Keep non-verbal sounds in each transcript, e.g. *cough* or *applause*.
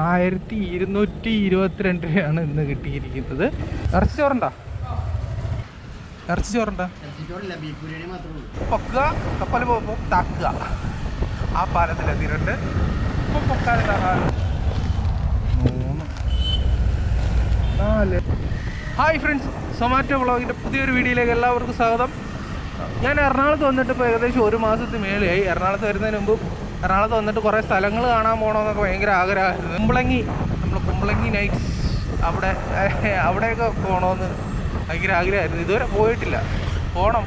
ആയിരത്തി ഇരുന്നൂറ്റി ഇരുപത്തിരണ്ട് രൂപയാണ് ഇന്ന് കിട്ടിയിരിക്കുന്നത്. ഇറച്ചി ചോറുണ്ടോ? ഇറച്ചി ചോറുണ്ടോ? പൊക്കുക കപ്പൽ പോകുമ്പോൾ താക്കുക. ആ പാലത്തിലെത്തിയിട്ടുണ്ട് ഇപ്പം പൊക്കാതെ മൂന്ന് നാല്. ഹായ് ഫ്രണ്ട്സ് സൊമാറ്റോ വ്ളോഗിന്റെ പുതിയൊരു വീഡിയോയിലേക്ക് എല്ലാവർക്കും സ്വാഗതം. ഞാൻ എറണാകുളത്ത് വന്നിട്ട് ഇപ്പോൾ ഏകദേശം ഒരു മാസത്തിന് മേലെയായി. എറണാകുളത്ത് വരുന്നതിന് മുമ്പ് എറണാകുളത്ത് വന്നിട്ട് കുറേ സ്ഥലങ്ങൾ കാണാൻ പോകണമെന്നൊക്കെ ഭയങ്കര ആഗ്രഹമായിരുന്നു. കുമ്പളങ്ങി നമ്മൾ കുമ്പളങ്ങി നൈറ്റ്സ് അവിടെ *laughs* അവിടെയൊക്കെ പോകണമെന്ന് ഭയങ്കര ആഗ്രഹമായിരുന്നു. ഇതുവരെ പോയിട്ടില്ല. പോകണം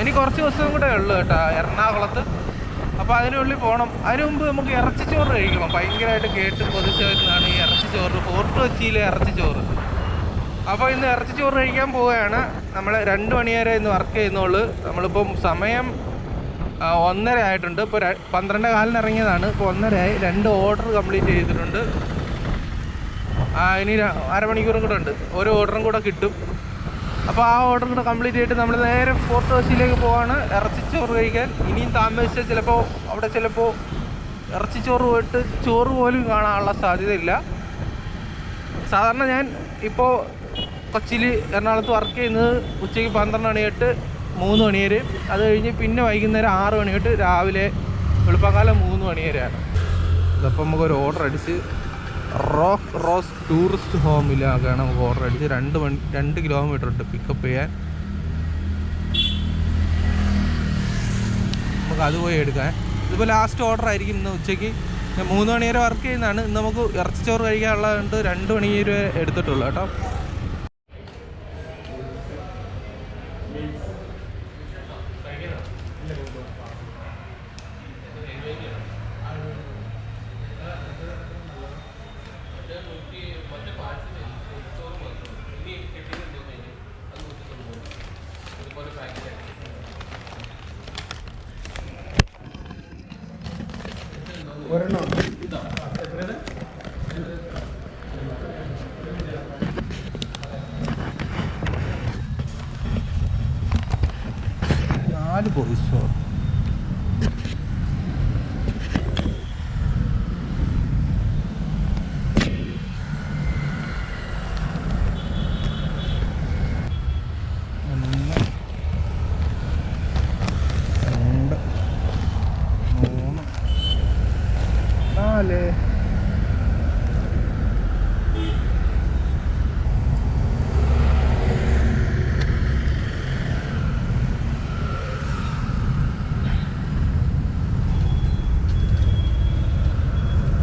ഇനി കുറച്ച് ദിവസം കൂടെ ഉള്ളു കേട്ടോ എറണാകുളത്ത്. അപ്പോൾ അതിനുള്ളിൽ പോകണം അതിനു മുമ്പ് നമുക്ക് ഇറച്ചിച്ചോറ് കഴിക്കണം. ഭയങ്കരമായിട്ട് കേട്ട് കൊതിച്ചു വരുന്നതാണ് ഈ ഇറച്ചിച്ചോറ്. ഫോർട്ട് കൊച്ചിയിലെ ഇറച്ചിച്ചോറ്. അപ്പോൾ ഇന്ന് ഇറച്ചിച്ചോറ് കഴിക്കാൻ പോവുകയാണ്. നമ്മൾ രണ്ട് മണി വരെ ഇന്ന് വർക്ക് ചെയ്യുന്നുള്ളൂ. നമ്മളിപ്പം സമയം ഒന്നര ആയിട്ടുണ്ട്. ഇപ്പോൾ പന്ത്രണ്ട് കാലിന് ഇറങ്ങിയതാണ്. ഇപ്പോൾ ഒന്നരയായി രണ്ട് ഓർഡർ കംപ്ലീറ്റ് ചെയ്തിട്ടുണ്ട്. ആ ഇനി അരമണിക്കൂറും കൂടെ ഉണ്ട്. ഒരു ഓർഡറും കൂടെ കിട്ടും. അപ്പോൾ ആ ഓർഡർ കൂടെ കംപ്ലീറ്റ് ചെയ്തിട്ട് നമ്മൾ നേരെ ഫോർട്ട് ഹൗസിലേക്ക് പോവാണ്. ഇറച്ചിച്ചോറ് കഴിക്കാൻ. ഇനിയും താമസിച്ചാൽ ചിലപ്പോൾ അവിടെ ചിലപ്പോൾ ഇറച്ചിച്ചോറ് പോയിട്ട് ചോറ് പോലും കാണാനുള്ള സാധ്യതയില്ല. സാധാരണ ഞാൻ ഇപ്പോൾ കൊച്ചിയിൽ എറണാകുളത്ത് വർക്ക് ചെയ്യുന്നത് ഉച്ചയ്ക്ക് പന്ത്രണ്ട് മണി തൊട്ട് മൂന്ന് മണി വരെ അത് കഴിഞ്ഞ് പിന്നെ വൈകുന്നേരം ആറ് മണി തൊട്ട് രാവിലെ വെളുപ്പക്കാലം മൂന്ന് മണി വരെയാണ്. നമുക്ക് ഒരു ഓർഡർ അടിച്ച് റോക്ക് റോസ് ടൂറിസ്റ്റ് ഹോമിലാക്കാണ് നമുക്ക് ഓർഡർ അടിച്ച് രണ്ട് മണി രണ്ട് കിലോമീറ്റർ ഉണ്ട് പിക്കപ്പ് ചെയ്യാൻ. നമുക്ക് അത് പോയി എടുക്കാൻ ഇതിപ്പോൾ ലാസ്റ്റ് ഓർഡർ ആയിരിക്കും ഇന്ന് ഉച്ചയ്ക്ക്. മൂന്ന് മണി വരെ വർക്ക് ചെയ്യുന്നതാണ്. ഇന്ന് നമുക്ക് ഇറച്ചിച്ചോറ് കഴിക്കാനുള്ളതുകൊണ്ട് രണ്ട് മണി വരെ എടുത്തിട്ടുള്ളൂ കേട്ടോ ഒരെണ്ണം നാല് ബോയ്സ് ചോറ് ഒന്ന് രണ്ട് മൂന്ന് നാല്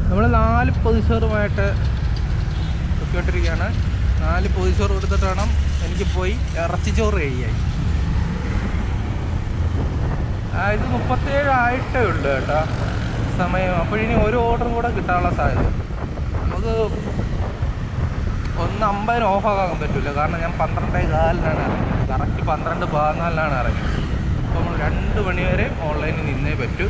നമ്മൾ പൊതിച്ചോറുമായിട്ട് പൊയ്ക്കൊണ്ടിരിക്കുകയാണ്. നാല് പോലീസുകാർ കൊടുത്തിട്ട് വേണം എനിക്ക് പോയി ഇറച്ചിച്ചോറ് കഴിയായി. ആ, ഇത് മുപ്പത്തേഴ് ആയിട്ടേ ഉള്ളൂ കേട്ടോ സമയം. അപ്പോഴിനി ഒരു ഓർഡർ കൂടെ കിട്ടാനുള്ള സാധ്യത. നമുക്ക് ഒന്ന് അമ്പതിന് ഓഫാക്കാൻ പറ്റില്ല കാരണം ഞാൻ പന്ത്രണ്ടേ കാലിനാണ് ഇറങ്ങിയത്. കറക്റ്റ് പന്ത്രണ്ട് പതിനാലിനാണ് ഇറങ്ങിയത്. അപ്പോൾ നമ്മൾ രണ്ട് മണിവരെ ഓൺലൈനിൽ നിന്നേ പറ്റൂ.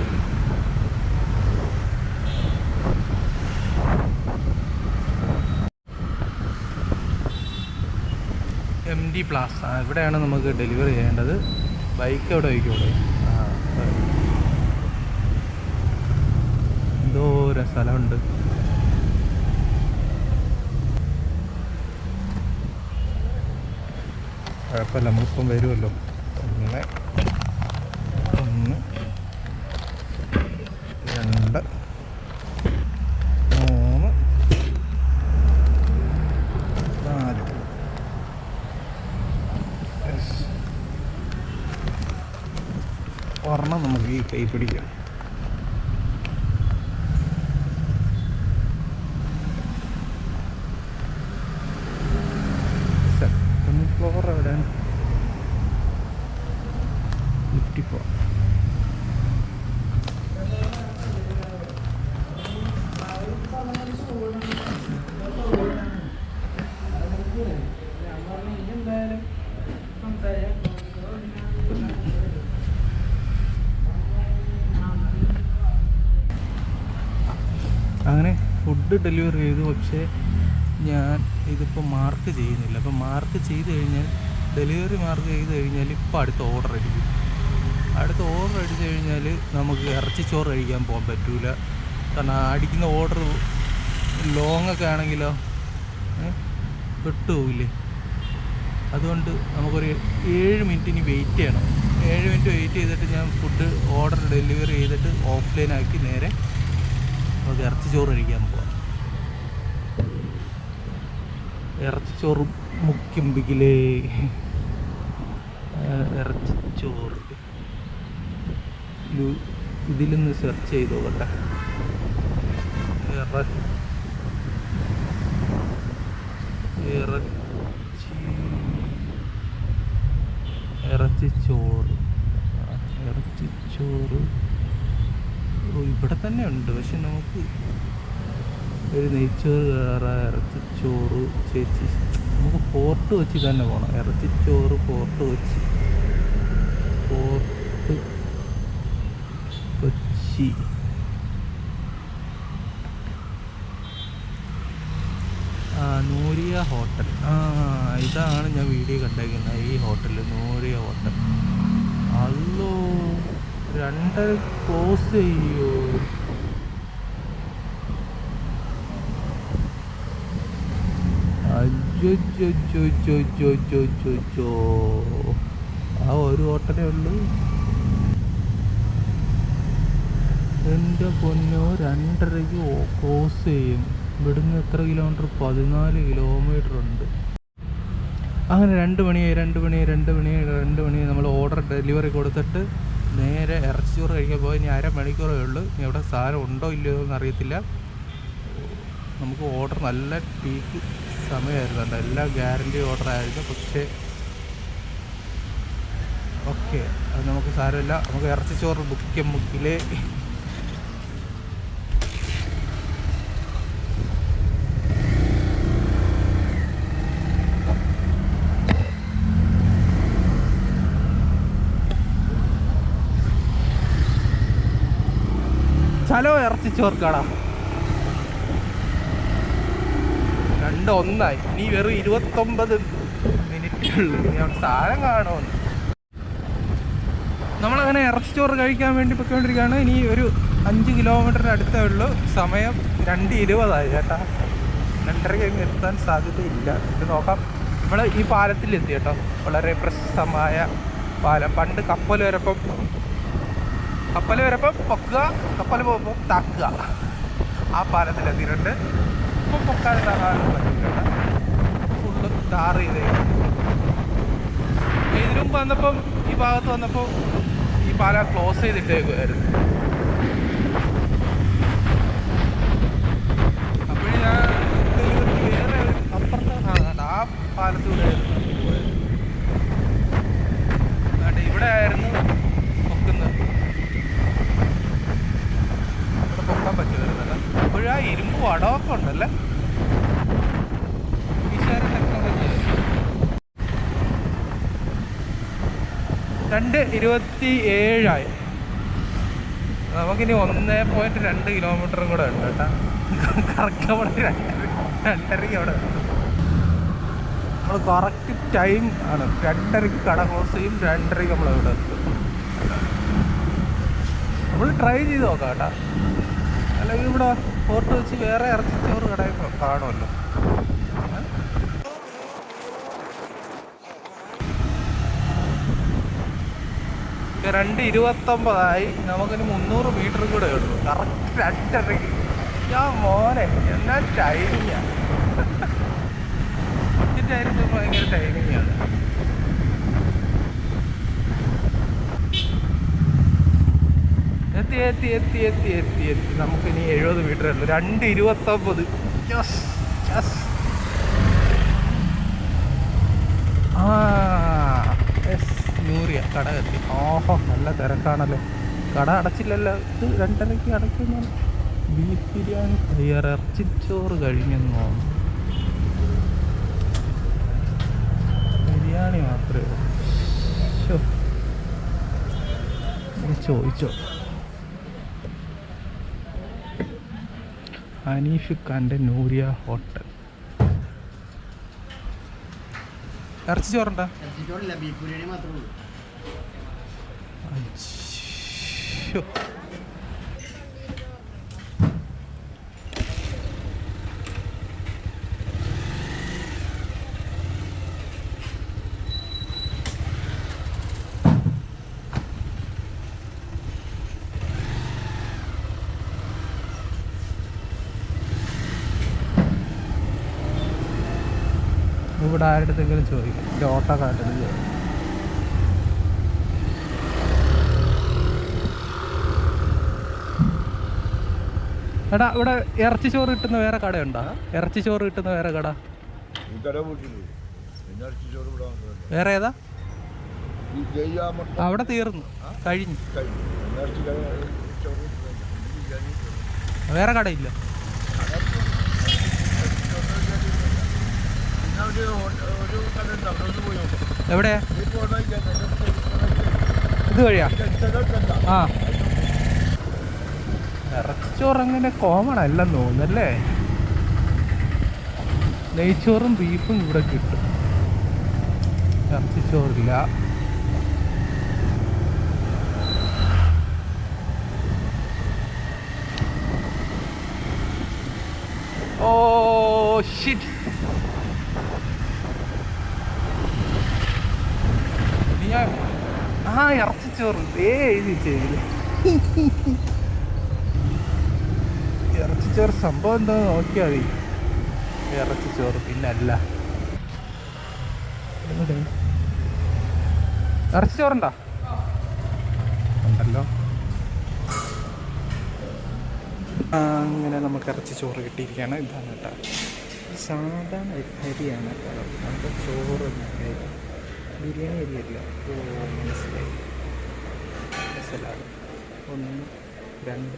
ഡി പ്ലാസ ഇവിടെയാണ് നമുക്ക് ഡെലിവറി ചെയ്യേണ്ടത്. ബൈക്ക് എവിടെ വയ്ക്കും ഇവിടെ എന്തോ സ്ഥലമുണ്ട്. കുഴപ്പമില്ല നമ്മളിപ്പം വരുമല്ലോ. ഒന്ന് ഒന്ന് രണ്ട് മൂന്ന് നാല് Yes. ഒരെണ്ണം നമുക്ക് ഈ കൈ പിടിക്കാം സെക്കൻഡ് ഫ്ലോർ ഡെലിവറി ചെയ്തു. പക്ഷേ ഞാൻ ഇതിപ്പോൾ മാർക്ക് ചെയ്യുന്നില്ല. അപ്പോൾ മാർക്ക് ചെയ്ത് കഴിഞ്ഞാൽ ഡെലിവറി മാർക്ക് ചെയ്ത് കഴിഞ്ഞാൽ ഇപ്പോൾ അടുത്ത ഓർഡർ അടിക്കും. അടുത്ത ഓർഡർ അടിച്ചു കഴിഞ്ഞാൽ നമുക്ക് ഇറച്ചിച്ചോറ് കഴിക്കാൻ പോകാൻ പറ്റൂല. കാരണം അടിക്കുന്ന ഓർഡർ ലോങ് ഒക്കെ ആണെങ്കിലോ? പെട്ടുപോകില്ലേ അതുകൊണ്ട് നമുക്കൊരു ഏഴ് മിനിറ്റ് ഇനി വെയിറ്റ് ചെയ്യണം. ഏഴ് മിനിറ്റ് വെയിറ്റ് ചെയ്തിട്ട് ഞാൻ ഫുഡ് ഓർഡർ ഡെലിവറി ചെയ്തിട്ട് ഓഫ്ലൈൻ ആക്കി നേരെ നമുക്ക് ഇറച്ചിച്ചോറ് കഴിക്കാൻ പോവാം. ഇറച്ചിച്ചോറ് മുക്കിമ്പിക്കിലേ. ഇറച്ചിച്ചോറ് ഇതിലൊന്ന് സെർച്ച് ചെയ്ത് നോക്കട്ടെ. ഇറ ഇറച്ചി. ഇറച്ചിച്ചോറ് ഇറച്ചി ഇറച്ചിച്ചോറ് ഇവിടെ തന്നെ ഉണ്ട്. പക്ഷെ നമുക്ക് ഒരു നെയ്ച്ചോറ് കയറ ഇറച്ചിച്ചോറ് ചേച്ചി. നമുക്ക് ഫോർട്ട് വെച്ച് തന്നെ പോകണം ഇറച്ചിച്ചോറ് ഫോർട്ട് വെച്ച്. ഫോർട്ട് കൊച്ചി ആ നൂരിയ ഹോട്ടൽ. ആ ഇതാണ് ഞാൻ വീഡിയോ കണ്ടേക്കുന്നത്. ഈ ഹോട്ടൽ നൂരിയ ഹോട്ടൽ. അല്ലോ രണ്ടര ക്ലോസ് ചെയ്യോ അയ്യോ ആ ഒരു ഓട്ടനേ ഉള്ളൂ. എന്റെ പൊന്നോ രണ്ടരയ്ക്ക് ക്രോസ് ചെയ്യും. ഇവിടുന്ന് എത്ര കിലോമീറ്റർ? പതിനാല് കിലോമീറ്റർ ഉണ്ട്. അങ്ങനെ രണ്ട് മണിയായി രണ്ട് മണി രണ്ട് മണി രണ്ട് മണി നമ്മൾ ഓർഡർ ഡെലിവറി കൊടുത്തിട്ട് നേരെ ഇറച്ചിച്ചോറ് കഴിക്കാൻ പോയി. ഇനി അരമണിക്കൂറേ ഉള്ളൂ. ഇനി അവിടെ സാധനം ഉണ്ടോ ഇല്ലയോ എന്നറിയത്തില്ല. നമുക്ക് ഓർഡർ നല്ല പീക്ക് സമയമായിരുന്നു. കേട്ടോ എല്ലാം ഗ്യാരണ്ടി ഓർഡർ ആയിരുന്നു. പക്ഷേ ഓക്കെ അത് നമുക്ക് സാരമില്ല. നമുക്ക് ഇറച്ചിച്ചോറ് ബുക്കിക്കാൻ ഹലോ ഇറച്ചി ഇറച്ചിച്ചോർക്കാടാ രണ്ട് ഒന്നായി. ഇനി വെറും ഇരുപത്തൊമ്പത് മിനിറ്റ് ഉള്ളു ഇനി അവിടെ സാധനം കാണുമെന്ന്. നമ്മളങ്ങനെ ഇറച്ചിച്ചോറ് കഴിക്കാൻ വേണ്ടി പൊയ്ക്കൊണ്ടിരിക്കുകയാണ്. ഇനി ഒരു അഞ്ച് കിലോമീറ്ററിന് അടുത്തേ ഉള്ളൂ. സമയം രണ്ട് ഇരുപതായി ചേട്ടാ രണ്ടരയ്ക്ക് എത്താൻ സാധ്യതയില്ല. ഇത് നോക്കാം. നമ്മൾ ഈ പാലത്തിലെത്തി കേട്ടോ. വളരെ പ്രശസ്തമായ പാലം. പണ്ട് കപ്പൽ വരപ്പം. കപ്പൽ വരപ്പം പൊക്കുക കപ്പൽ പോകുമ്പോൾ താക്കുക. ആ പാലത്തിലെത്തിയിട്ടുണ്ട്. ഇപ്പം പൊക്കാൻ താങ്ങാനും പറ്റില്ല ഫുള്ള് ടാർ ചെയ്തേക്കും ഇതിനു മുമ്പ് വന്നപ്പം ഈ ഭാഗത്ത് വന്നപ്പോൾ ഈ പാല ക്ലോസ് ചെയ്തിട്ടേക്കുമായിരുന്നു അപ്പോൾ ഞാൻ ഡെലിവറിക്ക് വേറെ അപ്പുറത്തെ ആ അതാ, ആ പാലത്തൂടെയായിരുന്നു പോയത്. എന്നിട്ട് ഇവിടെ ആയിരുന്നു പൊക്കുന്നത് ഇവിടെ പൊക്കാൻ പറ്റുമായിരുന്നല്ലോ അപ്പോഴും ആ ഇരുമ്പ് വടമൊക്കെ ഉണ്ടല്ലേ രണ്ട് ഇരുപത്തി ഏഴായി നമുക്കിനി ഒന്നേ പോയിന്റ് രണ്ട് കിലോമീറ്ററും കൂടെ ഉണ്ട് കേട്ടാ. കറക്റ്റ് അവിടെ രണ്ടര രണ്ടരയ്ക്ക് അവിടെ നമ്മൾ കറക്റ്റ് ടൈം ആണ്. രണ്ടരയ്ക്ക് കട ക്ലോസ് ചെയ്യും രണ്ടരയ്ക്ക് നമ്മൾ അവിടെ നമ്മൾ ട്രൈ ചെയ്ത് നോക്കാം കേട്ടാ. അല്ലെങ്കിൽ ഇവിടെ ഫോർട്ട് വെച്ച് വേറെ ഇറച്ചിച്ചോറ് കടയിൽ കാണുമല്ലോ. രണ്ട് ഇരുപത്തൊമ്പതായി. നമുക്കിനി മുന്നൂറ് മീറ്റർ കൂടെ ഉള്ളൂ. കറക്റ്റ് രണ്ടരയ്ക്ക് ഞാൻ മോനെ എന്നാ ടൈമിങ്ങാണ് ഭയങ്കര ടൈമിങ്ങാണ് എത്തി എത്തി എത്തി എത്തി എത്തി എത്തി. നമുക്കിനി എഴുപത് മീറ്റർ ഉള്ളൂ. രണ്ട് ഇരുപത്തൊമ്പത്. യെസ് ഓഹോ നല്ല തിരക്കാണല്ലോ. കട അടച്ചില്ലല്ലോ. ഇത് രണ്ടരയ്ക്ക് അടയ്ക്കുന്നു ബീഫ് ബിരിയാണി. തയ്യാർ ഇറച്ചിച്ചോറ് കഴിഞ്ഞെന്ന്. തോന്നുന്നു ബിരിയാണി മാത്രമേ ഉള്ളൂ. ചോദിച്ചോ. ഹനീഫ് ഖാന്റെ നൂരിയ ഹോട്ടൽ. ഇറച്ചി ചോറുണ്ടോ? ബീഫ് ബിരിയാണി മാത്രമേ ഉള്ളൂ. ആരുടെങ്കിലും ചോദിക്കും. എന്റെ ഓട്ടോക്കാരുടെ ചോദിക്കും. എടാ ഇവിടെ ഇറച്ചി ചോറ് കിട്ടുന്ന വേറെ കടയുണ്ടോ? ഇറച്ചി ചോറ് കിട്ടുന്ന വേറെ കട. വേറെ ഏതാ? അവിടെ തീർന്നു. കഴിഞ്ഞു. വേറെ പിന്നെ കട, ഇത് വഴിയാ. ആ. ഇറച്ചോറ് അങ്ങനെ കോമൺ അല്ലെന്ന് തോന്നുന്നല്ലേ? നെയ്ച്ചോറും ബീഫും ഇവിടെ കിട്ടും. ഇറച്ചിച്ചോറില്ല. ഓ ഷിറ്റ് ആ- ഇറച്ചിച്ചോറ് ഏ എഴുതി ഇറച്ചിച്ചോറ് സംഭവം എന്താ നോക്കിയാൽ മതി. ഇറച്ചിച്ചോറ് പിന്നല്ല? ഇറച്ചിച്ചോറുണ്ടോ ഉണ്ടല്ലോ. അങ്ങനെ നമുക്ക് ഇറച്ചി ചോറ് കിട്ടിയിരിക്കുകയാണ്. ഇതാണ് കേട്ടോ. സാധാരണ അരിയാണ്. കേട്ടോ നമുക്ക് ചോറ് അരി ബിരിയാണി അരിയല്ല. ഓ മനസ്സിലായി. സലാഡ് ഒന്ന് രണ്ട്.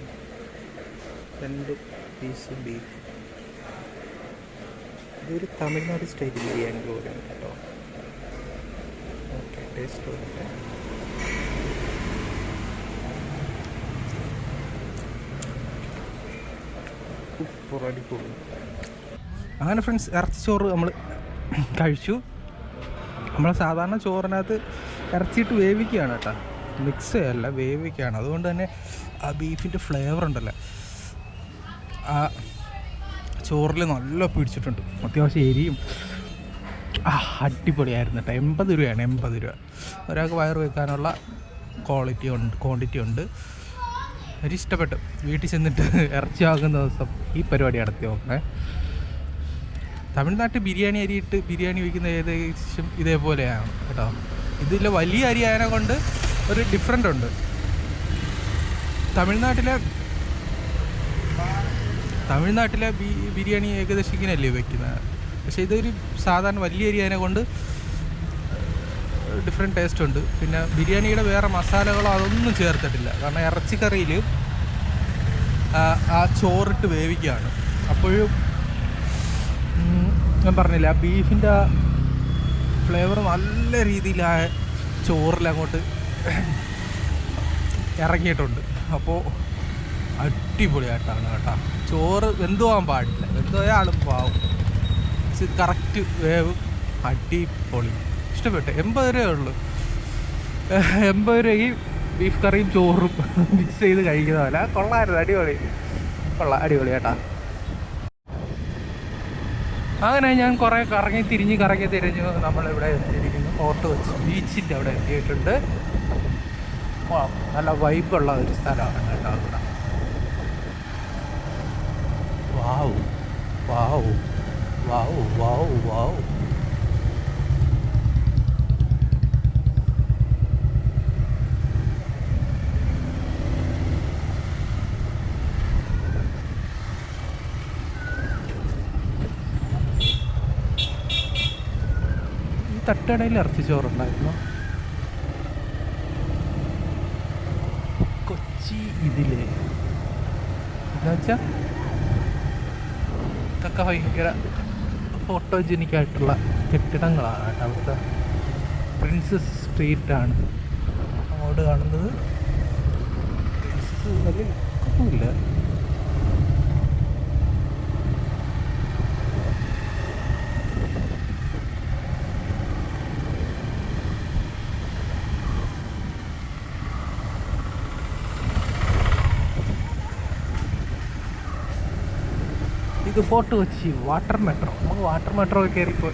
രണ്ട് പീസ് ബീഫ് ഇതൊരു തമിഴ്നാട് സ്റ്റൈൽ ബിരിയാണി പോലെയാണ് കേട്ടോ. ഓക്കെ ടേസ്റ്റ് നോക്കട്ടെ. ഉപ്പുറടി പോകുന്നു. അങ്ങനെ ഫ്രണ്ട്സ് ഇറച്ചിച്ചോറ് നമ്മൾ കഴിച്ചു. നമ്മൾ സാധാരണ ചോറിനകത്ത് ഇറച്ചിയിട്ട് വേവിക്കുകയാണ് കേട്ടോ. മിക്സ് ചെയ്യല്ല വേവിക്കുകയാണ്. അതുകൊണ്ട് തന്നെ ആ ബീഫിന്റെ ഫ്ലേവർ ഉണ്ടല്ലോ. ആ ചോറിൽ നല്ല പിടിച്ചിട്ടുണ്ട്. അത്യാവശ്യം എരിയും. ആ അടിപൊളിയായിരുന്നു കേട്ടോ. എൺപത് രൂപയാണ് എൺപത് രൂപ. ഒരാൾക്ക് വയറ് വെക്കാനുള്ള ക്വാളിറ്റി ഉണ്ട് ക്വാണ്ടിറ്റി ഉണ്ട്. എനിക്ക് ഇഷ്ടപ്പെട്ടു വീട്ടിൽ ചെന്നിട്ട് ഇറച്ചി വാങ്ങുന്ന ദിവസം ഈ പരിപാടി നടത്തി നോക്കണേ. തമിഴ്നാട്ടിൽ ബിരിയാണി അരിയിട്ട് ബിരിയാണി വയ്ക്കുന്ന ഏകദേശം ഇതേപോലെയാണ് കേട്ടോ. ഇതിൽ വലിയ അരി ആയതിനെ കൊണ്ട് ഒരു ഡിഫറെന്റ് ഉണ്ട്. തമിഴ്നാട്ടിലെ തമിഴ്നാട്ടിലെ ബിരിയാണി ഏകദേശം ഇങ്ങനെയല്ലേ വയ്ക്കുന്നത് പക്ഷേ ഇതൊരു സാധാരണ വലിയ അരി അതിനെ കൊണ്ട് ഡിഫറെന്റ് ടേസ്റ്റ് ഉണ്ട്. പിന്നെ ബിരിയാണിയുടെ വേറെ മസാലകളോ അതൊന്നും ചേർത്തിട്ടില്ല. കാരണം ഇറച്ചിക്കറിയിൽ ആ ചോറിട്ട് വേവിക്കുകയാണ് അപ്പോഴും ഞാൻ പറഞ്ഞില്ല ആ ബീഫിന്റെ ആ ഫ്ലേവർ നല്ല രീതിയിൽ ആ ചോറിൽ അങ്ങോട്ട് ഇറങ്ങിയിട്ടുണ്ട്. അപ്പോൾ അടിപൊളിയായിട്ടാണ് കേട്ടോ. ചോറ് വെന്തുപോകാൻ പാടില്ല. വെന്തുപോയ ആളും പാവും. കറക്റ്റ് വേവ് അടിപൊളി. ഇഷ്ടപ്പെട്ടു. എൺപത് രൂപയേ ഉള്ളൂ. എൺപത് രൂപയും ബീഫ് കറിയും ചോറും മിക്സ് ചെയ്ത് കഴിക്കുന്ന പോലെ കൊള്ളായിരുന്നു അടിപൊളി. കൊള്ളാം. അടിപൊളി കേട്ടാ. അങ്ങനെ ഞാൻ കുറേ കറങ്ങി തിരിഞ്ഞ് കറങ്ങി തിരിഞ്ഞ് നമ്മളിവിടെ എത്തിയിരിക്കുന്നു. ഫോർട്ട് വെച്ച് ബീച്ചിന്റെ അവിടെ എത്തിയിട്ടുണ്ട്. നല്ല വൈബുള്ള ഒരു സ്ഥലമാണ് കേട്ടോ അവിടെ. വാവ് വാവ് വാവ് വാവ് വാവ് ഈ ഇറച്ചിച്ചോറുണ്ടായിരുന്നു ഇറച്ചി ചോറുണ്ടായിരുന്നു. കൊച്ചി ഇതിലേ. എന്നുവെച്ചാ ഇതൊക്കെ ഭയങ്കര ഫോട്ടോജനിക് ആയിട്ടുള്ള കെട്ടിടങ്ങളാണ് കേട്ടോ അവിടുത്തെ പ്രിൻസസ് സ്ട്രീറ്റ് ആണ്. അങ്ങോട്ട് കാണുന്നത്. പ്രിൻസസ് വലിയ ഒന്നുമില്ല. ഇത് ഫോർട്ട് കൊച്ചി വാട്ടർ മെട്രോ. നമുക്ക് വാട്ടർ മെട്രോ കയറിപ്പോ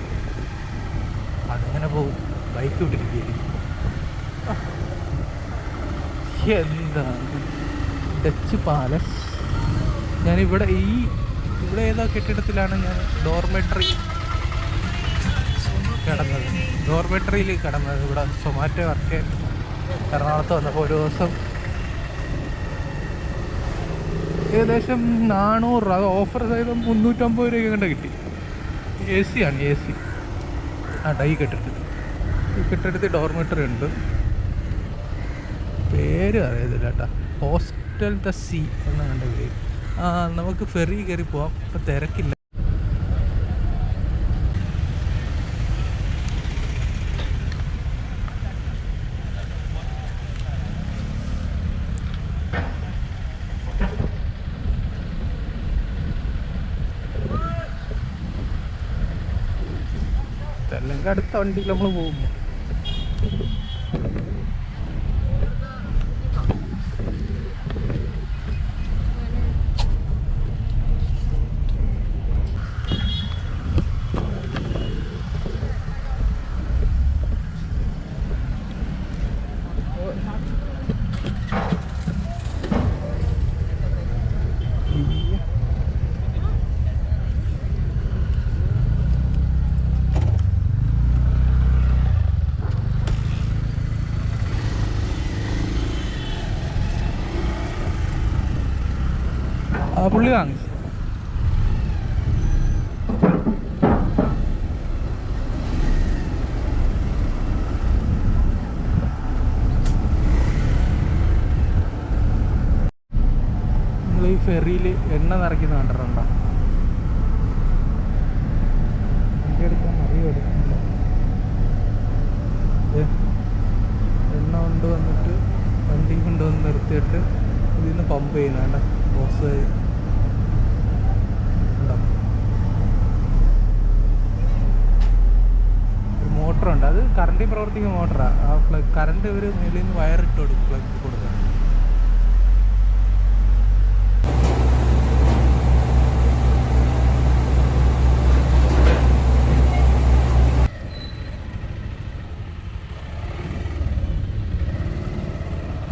അതങ്ങനെ പോകും. ബൈക്ക് വിട്ടിരിക്കുകയായിരിക്കും എന്താണ്? Dutch palace. ഞാനിവിടെ ഈ ഇവിടെ ഏതോ കെട്ടിടത്തിലാണ് ഞാൻ ഡോർമെട്രി കിടന്നത്. ഡോർമെട്രിയിൽ കിടന്നത്. ഇവിടെ സൊമാറ്റോ വർക്ക് എറണാകുളത്ത് വന്നപ്പോൾ ഒരു ദിവസം ഏകദേശം നാനൂറ് അത് ഓഫർ സഹിതം മുന്നൂറ്റമ്പത് രൂപയൊക്കെ കണ്ട കിട്ടി. എ സി ആണ് എ സി ആ ഡൈ കെട്ടിട്ട് ഈ കെട്ടിടത്തിൽ ഡോർമെറ്ററി ഉണ്ട്. പേര് അറിയത്തില്ല കേട്ടാ. ഹോസ്റ്റൽ ദ സി എന്നാണ് എന്റെ പേര്. നമുക്ക് ഫെറി കയറി പോവാം. ഇപ്പം തിരക്കില്ല. അല്ലെങ്കിൽ അടുത്ത വണ്ടിയിൽ നമ്മൾ പോകും ആ പുള്ളി വാങ്ങി. ഈ ഫെറിയിൽ എണ്ണ നിറയ്ക്കുന്ന കണ്ടിട്ടുണ്ടോ വണ്ടി എടുക്കാൻ അറിയോ എടുക്കുന്നില്ല ദേ, എണ്ണ കൊണ്ടുവന്നിട്ട് വണ്ടി കൊണ്ടുവന്ന് നിർത്തിയിട്ട് ഇതിൽ നിന്ന് പമ്പ് ചെയ്യുന്ന വേണ്ട ബോസ് ഉണ്ടോ ഒരു മോട്ടറുണ്ട് അത് കറണ്ടിൽ പ്രവർത്തിക്കുന്ന മോട്ടറാണ് ആ പ്ലഗ് കറണ്ട് ഇവർ മേളിൽ നിന്ന് വയറിട്ട് കൊടുക്കും കൊടുക്കുക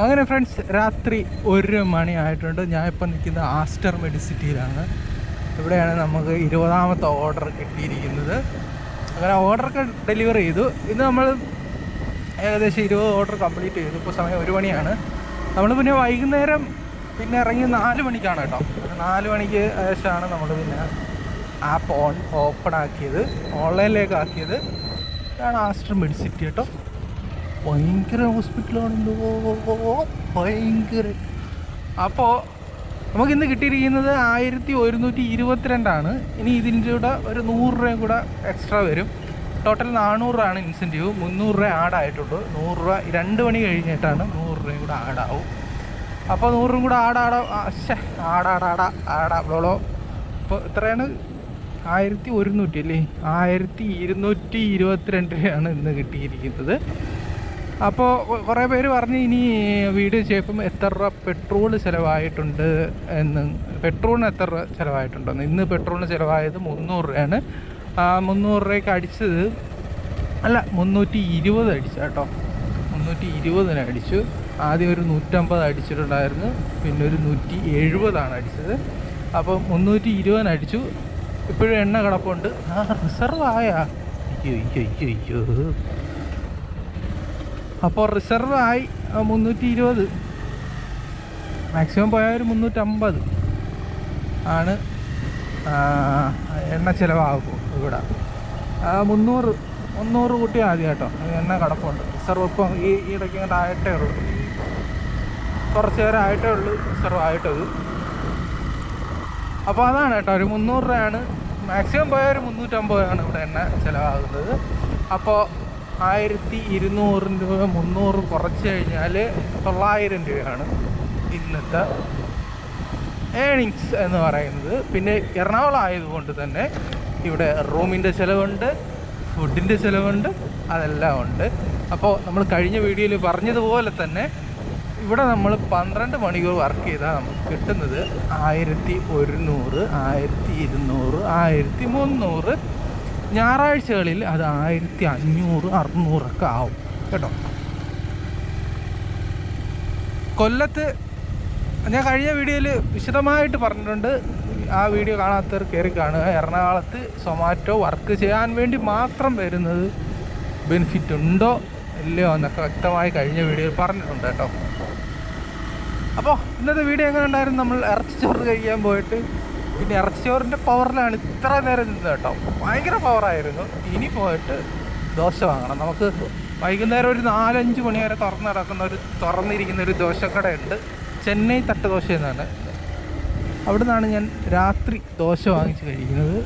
അങ്ങനെ ഫ്രണ്ട്സ് രാത്രി ഒരു മണി ആയിട്ടുണ്ട്. ഇപ്പം നിൽക്കുന്നത് ആസ്റ്റർ മെഡിസിറ്റിയിലാണ്. ഇവിടെയാണ് നമുക്ക് ഇരുപതാമത്തെ ഓർഡർ കിട്ടിയിരിക്കുന്നത് അങ്ങനെ ഓർഡറൊക്കെ ഡെലിവർ ചെയ്തു. ഇത് നമ്മൾ ഏകദേശം ഇരുപത് ഓർഡർ കംപ്ലീറ്റ് ചെയ്തു. ഇപ്പോൾ സമയം ഒരു മണിയാണ്. നമ്മൾ പിന്നെ വൈകുന്നേരം പിന്നെ ഇറങ്ങി നാല് മണിക്കാണ് കേട്ടോ. നാല് മണിക്ക് ശേഷമാണ് നമ്മൾ പിന്നെ ആപ്പ് ഓൺ ഓപ്പൺ ആക്കിയത്. ഓൺലൈനിലേക്ക് ആക്കിയത്. ഇതാണ് ആസ്റ്റർ മെഡിസിറ്റി കേട്ടോ. ഭയങ്കര ഹോസ്പിറ്റലാണല്ലോ ഭയങ്കര. അപ്പോൾ നമുക്ക് ഇന്ന് കിട്ടിയിരിക്കുന്നത് ആയിരത്തി ഒരുന്നൂറ്റി ഇരുപത്തിരണ്ടാണ്. ഇനി ഇതിന്റെ കൂടെ ഒരു നൂറ് രൂപയും കൂടെ എക്സ്ട്രാ വരും. ടോട്ടൽ നാനൂറ് രൂപയാണ് ഇൻസെന്റീവ്. മുന്നൂറ് രൂപ ആഡ് ആയിട്ടുള്ളൂ നൂറ് രൂപ രണ്ട് മണി കഴിഞ്ഞിട്ടാണ് നൂറ് രൂപയും കൂടെ ആഡാവും. അപ്പോൾ നൂറും കൂടെ ആടാടാ ശേ ആടാടാടാ ആടാ ബ്ലോളോ അപ്പോൾ ഇത്രയാണ് ആയിരത്തി ഒരുന്നൂറ്റി അല്ലേ? ആയിരത്തി ഇരുന്നൂറ്റി ഇരുപത്തിരണ്ട് രൂപയാണ് ഇന്ന് കിട്ടിയിരിക്കുന്നത്. അപ്പോൾ കുറേ പേര് പറഞ്ഞ് ഇനി വീഡിയോ ചെയ്യുമ്പം എത്ര രൂപ പെട്രോൾ ചിലവായിട്ടുണ്ട് എന്ന്. പെട്രോളിന് എത്ര രൂപ ചിലവായിട്ടുണ്ടെന്ന്. ഇന്ന് പെട്രോളിന് ചിലവായത് മുന്നൂറ് രൂപയാണ്. മുന്നൂറ് രൂപയ്ക്ക് അടിച്ചത്. അല്ല മുന്നൂറ്റി ഇരുപത് അടിച്ചു കേട്ടോ. മുന്നൂറ്റി ഇരുപതിന് അടിച്ചു. ആദ്യം ഒരു നൂറ്റമ്പത് അടിച്ചിട്ടുണ്ടായിരുന്നു. പിന്നെ ഒരു നൂറ്റി എഴുപതാണ് അടിച്ചത്. അപ്പോൾ മുന്നൂറ്റി ഇരുപതിന് അടിച്ചു. ഇപ്പോഴും എണ്ണ കിടപ്പുണ്ട്. ആ റിസർവ് ആയാ അയ്യോ അയ്യോ അയ്യോ അയ്യോ. അപ്പോൾ റിസർവ് ആയി മുന്നൂറ്റി ഇരുപത് മാക്സിമം പോയാൽ ഒരു മുന്നൂറ്റമ്പത് ആണ് എണ്ണ ചിലവാകും ഇവിടെ. മുന്നൂറ് മുന്നൂറ് കുട്ടി ആദ്യം കേട്ടോ. എണ്ണ കിടപ്പുണ്ട്. റിസർവ് ഇപ്പം ഈ ഇടയ്ക്ക് ഇങ്ങോട്ട് ആയിട്ടേ ഉള്ളൂ. കുറച്ച് നേരം ആയിട്ടേ ഉള്ളൂ റിസർവ് ആയിട്ടത്. അപ്പോൾ അതാണ് കേട്ടോ ഒരു മുന്നൂറ് രൂപയാണ്. മാക്സിമം പോയാൽ ഒരു മുന്നൂറ്റമ്പതാണ് ഇവിടെ എണ്ണ ചിലവാകുന്നത്. അപ്പോൾ ആയിരത്തി ഇരുന്നൂറ് രൂപ മുന്നൂറ് കുറച്ച് കഴിഞ്ഞാൽ തൊള്ളായിരം രൂപയാണ് ഇന്നത്തെ ഏണിങ്സ് എന്ന് പറയുന്നത്. പിന്നെ എറണാകുളം ആയതുകൊണ്ട് തന്നെ ഇവിടെ റൂമിന്റെ ചിലവുണ്ട് ഫുഡിന്റെ ചിലവുണ്ട് അതെല്ലാം ഉണ്ട്. അപ്പോൾ നമ്മൾ കഴിഞ്ഞ വീഡിയോയിൽ പറഞ്ഞതുപോലെ തന്നെ ഇവിടെ നമ്മൾ പന്ത്രണ്ട് മണിക്കൂർ വർക്ക് ചെയ്താൽ നമുക്ക് കിട്ടുന്നത് ആയിരത്തി ഒരുന്നൂറ് ആയിരത്തി ഇരുന്നൂറ് ആയിരത്തി മുന്നൂറ്. ഞായറാഴ്ചകളിൽ അത് ആയിരത്തി അഞ്ഞൂറ് അറുന്നൂറൊക്കെ ആവും കേട്ടോ. കൊല്ലത്ത് ഞാൻ കഴിഞ്ഞ വീഡിയോയിൽ വിശദമായിട്ട് പറഞ്ഞിട്ടുണ്ട് ആ വീഡിയോ കാണാത്തവർ കയറി കാണുക. എറണാകുളത്ത് സൊമാറ്റോ വർക്ക് ചെയ്യാൻ വേണ്ടി മാത്രം വരുന്നത് ബെനിഫിറ്റ് ഉണ്ടോ ഇല്ലയോ എന്നൊക്കെ വ്യക്തമായി കഴിഞ്ഞ വീഡിയോയിൽ പറഞ്ഞിട്ടുണ്ട് കേട്ടോ. അപ്പോൾ ഇന്നത്തെ വീഡിയോ എങ്ങനെ ഉണ്ടായിരുന്നു? നമ്മൾ ഇറച്ചിച്ചോറ് കഴിക്കാൻ പോയിട്ട് പിന്നെ ഇറച്ചിച്ചോറിന്റെ പവറിലാണ് ഇത്ര നേരം നിന്നത് കേട്ടോ. ഭയങ്കര പവറായിരുന്നു. ഇനി പോയിട്ട് ദോശ വാങ്ങണം. നമുക്ക് വൈകുന്നേരം ഒരു നാലഞ്ച് മണി വരെ തുറന്ന് നടക്കുന്ന ഒരു തുറന്നിരിക്കുന്ന ഒരു ദോശക്കടയുണ്ട്. ചെന്നൈ തട്ടുദോശ എന്നാണ്. അവിടെ നിന്നാണ് ഞാൻ രാത്രി ദോശ വാങ്ങിച്ച് കഴിക്കുന്നത്.